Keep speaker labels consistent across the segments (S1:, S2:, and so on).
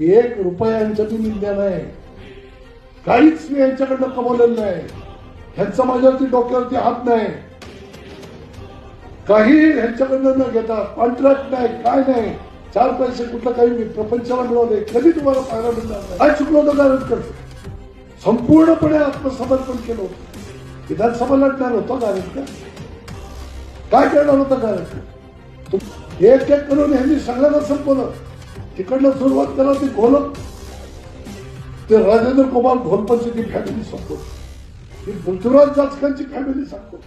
S1: एक रुपयांचं यांच्यातून निंदा नाही. काहीच मी यांच्याकडनं कमवलेलं नाही. ह्यांचा माझ्यावरती डोक्यावरती हात नाही. काही ह्यांच्याकडनं न घेता कॉन्ट्रॅक्ट नाही काय नाही. चार पैसे कुठलं काही मी प्रपंचाला मिळवले कधी तुम्हाला पाहायला मिळणार नाही. काय चुकलं होतं कारण करतो? संपूर्णपणे आत्मसमर्पण केलं होतं. विधानसभा लढणार होतं कारण काय करणार होतं कारण एक एक करून ह्यांनी सगळ्यांना संपवलं. तिकडनं सुरुवात करा ते घोलत ते राजेंद्र कुमार घोलपची ती फॅमिली सांगतो. ही पृथ्वीराज जाचकांची फॅमिली सांगतो.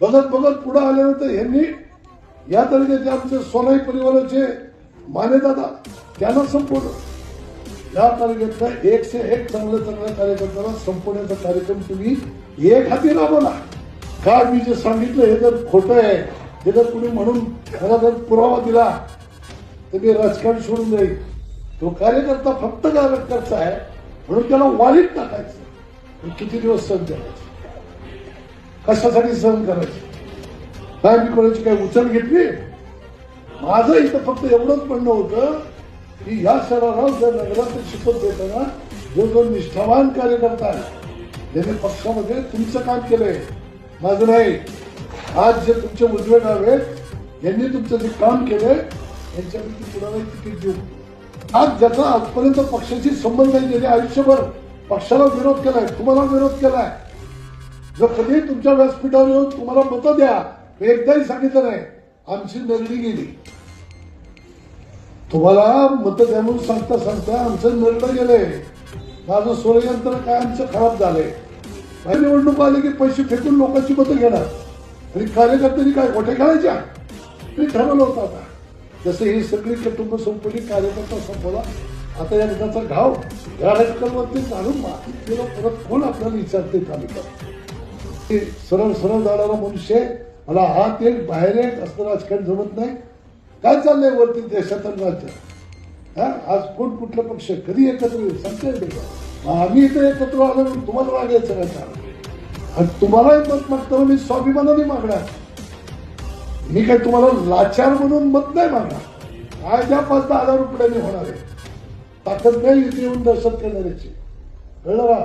S1: बघत बघत पुढे आल्यानंतर यांनी या तालुक्याचे आमचे सोनाई परिवाराचे मानेदादा त्यांना संपवलं. या तालुक्यातला एकशे एक चांगल्या चांगल्या कार्यकर्त्यांना संपवण्याचा कार्यक्रम तुम्ही एक हाती राबवला. काय मी जे सांगितलं हे जर खोटं आहे हे जर कुणी म्हणून मला जर पुरावा दिला तर मी राजकारण सोडून जाईल तो कार्यकर्ता फक्त कार्यकर्ता आहे म्हणून त्याला वालीत टाकायचं. किती दिवस सहन करायचं? कशासाठी सहन करायचं? काय मी कोणाची काही उचल घेतली? माझं इथं फक्त एवढंच म्हणणं होतं की ह्या शहराला जर नगरात शिकत देताना जो जो निष्ठावान कार्यकर्ता आहे ज्याने पक्षामध्ये तुमचं काम केलंय माझं नाही. आज जे तुमचे उजवे डाव आहेत यांनी तुमचं जे काम केलंय यांच्यापैकी कुणाला तिकीट देऊ? आज ज्याचा आजपर्यंत पक्षाशी संबंध नाही ज्याने आयुष्यभर पक्षाला विरोध केलाय तुम्हाला विरोध केलाय. जर कधी तुमच्या व्यासपीठावर येऊन तुम्हाला मतं द्या मी एकदाही सांगितलं नाही आमची नरडी गेली. तुम्हाला मतं द्या म्हणून सांगता सांगता आमचं नरडं गेलंय माझं सोययंत्र काय आमचं खराब झालंय. काही निवडणूक आली की पैसे फेकून लोकांची मतं घेणार. आणि कार्यकर्त्यांनी काय गोठे खेळायच्या ते ठरवलं होतं आता. जसं ही सगळी कुटुंब संपली कार्यकर्ता संपला आता या एकदाचा घाव घराटकरवरती वरती घालून मातीत परत कोण आपल्याला विचारते तालुका ते सरळ सरळ जाणारा मनुष्य आहे. मला हात एक बाहेर एक असं राजकारण जमत नाही. काय चाललंय वरती देशात आणि राज्यात? हा? आज कोण कुठला पक्ष कधी एकत्र येईल? सांगता आम्ही इथे एकत्र आलो तुम्हाला मागायचं काय आणि तुम्हालाही मत मागताना मी स्वाभिमानाने मागणार. मी काय तुम्हाला लाचार म्हणून मत नाही मागणार काय द्या पाच दहा हजार रुपयांनी होणार आहे. ताकद नाही इथे येऊन दर्शन करणाऱ्याची. कळलं का